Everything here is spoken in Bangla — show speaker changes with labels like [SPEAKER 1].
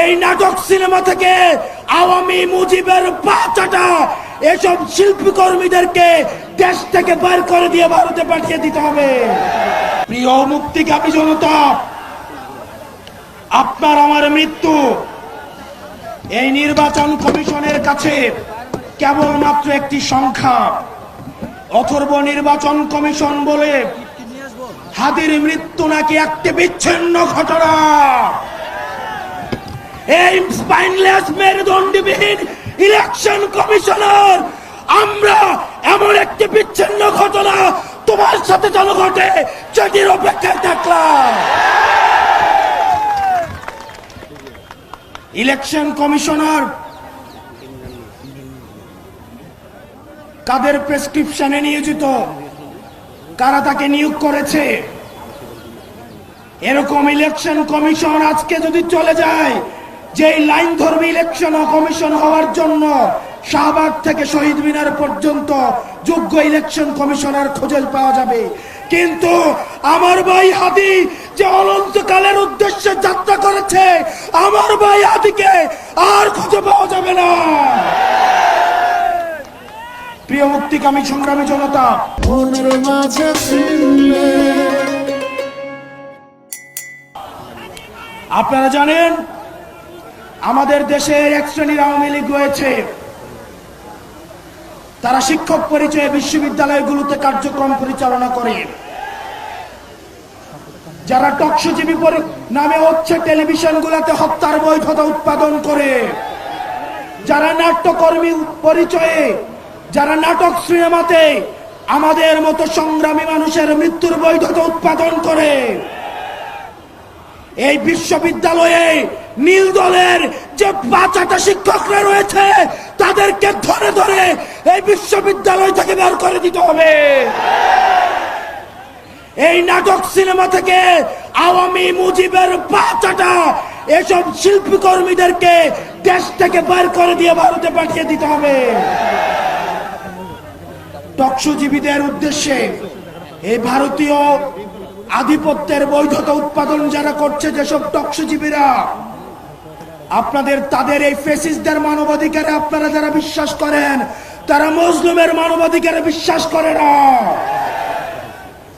[SPEAKER 1] এই নাটক সিনেমা থেকে আওয়ামী মুজিবের বাচ্চাটা এসব শিল্পী কর্মীদেরকে দেশ থেকে বের করে দিয়ে ভারতে পাঠিয়ে দিতে হবে। প্রিয় মুক্তিকামী জনতা, আপনার আমার মৃত্যু। এই নির্বাচন কমিশনের কাছে কেবলমাত্র একটি সংখ্যা। অথর্ব নির্বাচন কমিশন বলে হাদির মৃত্যু নাকি একটি বিচ্ছিন্ন ঘটনা? এই স্পাইনলেস মেরুদণ্ডবিহীন ইলেকশন কমিশনার আমরা এমন একটি বিচ্ছিন্ন ঘটনা তোমার সাথে যেন ঘটে, সেটির অপেক্ষায় থাকলাম। ইলেকশন কমিশনার কাদের প্রেসক্রিপশনে নিয়োজিত? কারা তাকে নিয়োগ করেছে? এরকম ইলেকশন কমিশন আজকে যদি চলে যায় যে লাইন ধর্মী ইলেকশন কমিশন হওয়ার জন্য শাহবাগ থেকে শহীদ মিনার পর্যন্ত যোগ্য ইলেকশন কমিশনার খুঁজে পাওয়া যাবে। কিন্তু আমার ভাই হাদি যে অনন্তকালের উদ্দেশ্যে যাত্রা করেছে আমার ভাই হাদিকে আর খুঁজে পাওয়া যাবে না। প্রিয় মুক্তিকামী সংগ্রামী জনতা
[SPEAKER 2] মনের মাঝে
[SPEAKER 1] আপনারা জানেন আমাদের দেশে এক শ্রেণির আওয়ামী লীগ রয়েছে। তারা শিক্ষক পরিচয়ে বিশ্ববিদ্যালয়গুলোতে কার্যক্রম পরিচালনা করে। যারা টকসজীবী নামে হচ্ছে টেলিভিশনগুলোতে হত্যার বৈধতা উৎপাদন করে। যারা নাট্যকর্মী পরিচয়ে, যারা নাটক সিনেমাতে আমাদের মতো সংগ্রামী মানুষের মৃত্যুর বৈধতা উৎপাদন করে। এই বিশ্ববিদ্যালয়ে বাচ্চাটা শিক্ষকরা রয়েছে, তাদেরকে ধরে ধরে এই বিশ্ববিদ্যালয় থেকে বের করে দিতে হবে। এই নাটক সিনেমা থেকে আওয়ামী মুজিবের বাচ্চাটা এসব শিল্পী কর্মীদেরকে দেশ থেকে বের করে দিয়ে ভারতে পাঠিয়ে দিতে হবে। টকসজীবীদের উদ্দেশ্যে এই ভারতীয় আধিপত্যের বৈধতা উৎপাদন যারা করছে, যেসব টকসজীবীরা আপনাদের, তাদের এই ফেসিসদের মানবাধিকারে আপনারা যারা বিশ্বাস করেন, তারা মজলুমের মানবাধিকারে বিশ্বাস করে না।